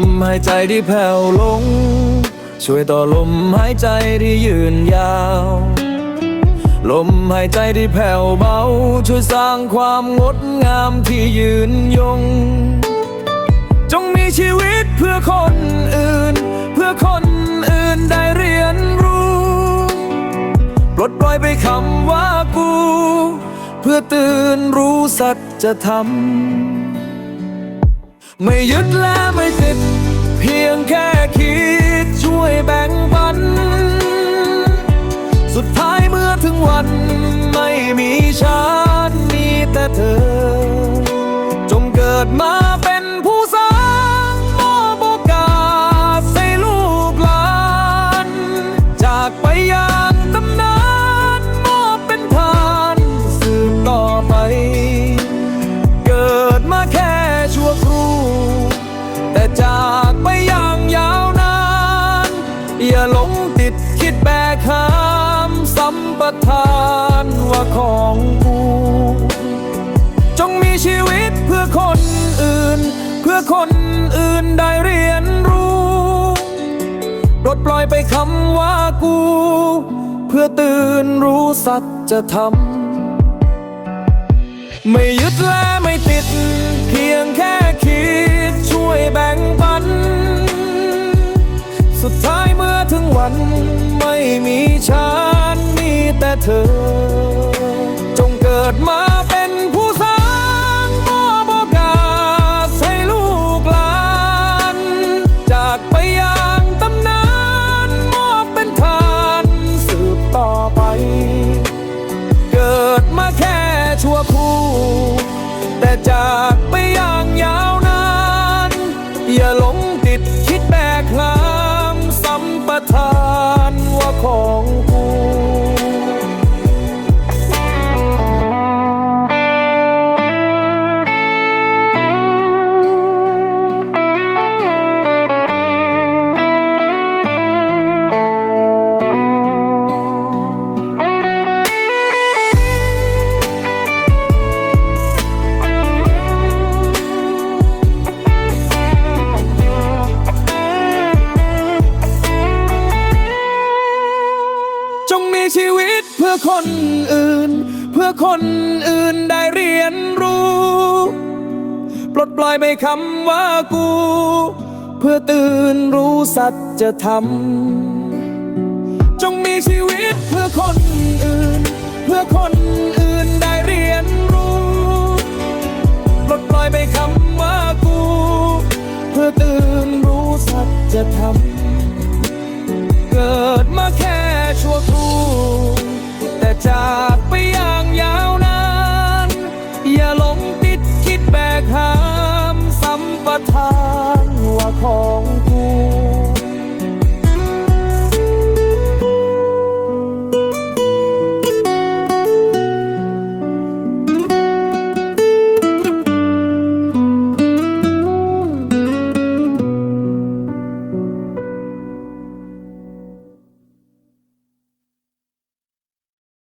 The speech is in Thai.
มหายใจที่แผ่วลง ช่วยต่อลมหายใจที่ยืนยาว ลมหายใจที่แผ่วเบา ช่วยสร้างความงดงามที่ยืนยง จงมีชีวิตเพื่อคนอื่น เพื่อคนอื่นได้เรียนรู้ปลดปล่อยไปคำว่ากู เพื่อตื่นรู้สัจธรรม ไม่ยึดและไม่ติด เพียงแค่คิดช่วยแบ่งปัน สุดท้ายเมื่อถึงวัน ไม่มีฉันมีแต่เธอ จงเกิดมา งติดคิดแบกหามสัมปทานว่าของกูจงมีชีวิตเพื่อคนอื่น เพื่อคนอื่นได้เรียนรู้ปลดปล่อยไปคำว่ากู เพื่อตื่นรู้สัจธรรมไม่ยึดและไม่ติด ม่มีฉันมีแต่เธอ จงเกิดมา ชีวิตเพื่อคนอื่น เพื่อคนอื่นได้เรียนรู้ ปลดปล่อยไปคำว่ากู เพื่อตื่นรู้สัจธรรมจงมีชีวิตเพื่อคน ของ